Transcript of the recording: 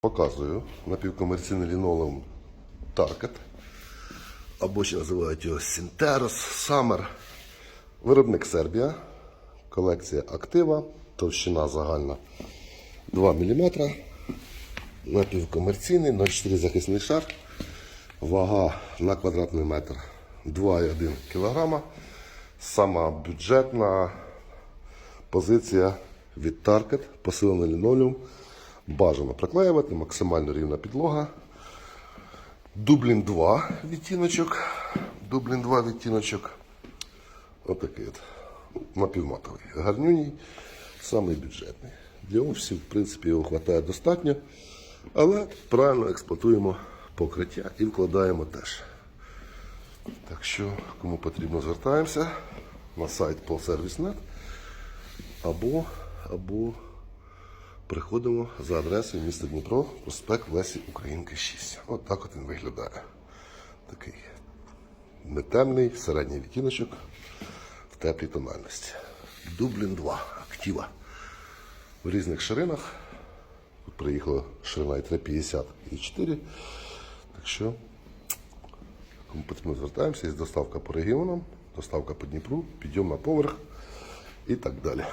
Показую напівкомерційний лінолеум Target, або ще називають його Sinteros Summer. Виробник Сербія, колекція актива, товщина загальна 2 мм, напівкомерційний, 0,4 захисний шар, вага на квадратний метр 2,1 кг. Сама бюджетна позиція від Target, посилений лінолеум. Бажано приклеювати, максимально рівна підлога. Дублін 2 відтіночок. Дублін 2 відтіночок. Отакий от. Напівматовий. Гарнюній, самий бюджетний. Для офісів, в принципі, його вистачає достатньо. Але правильно експлуатуємо покриття і вкладаємо теж. Так що, кому потрібно, звертаємося на сайт PolService.net або, або приходимо за адресою міста Дніпро, проспект Лесі Українки 6. От так от він виглядає. Такий нетемний, середній відтіночок в теплій тональності. Дублін 2, актива. В різних ширинах. Тут приїхала ширина і 350 і 4. Так що, кому потрібно звертаємося, є доставка по регіонам, доставка по Дніпру, підйом на поверх і так далі.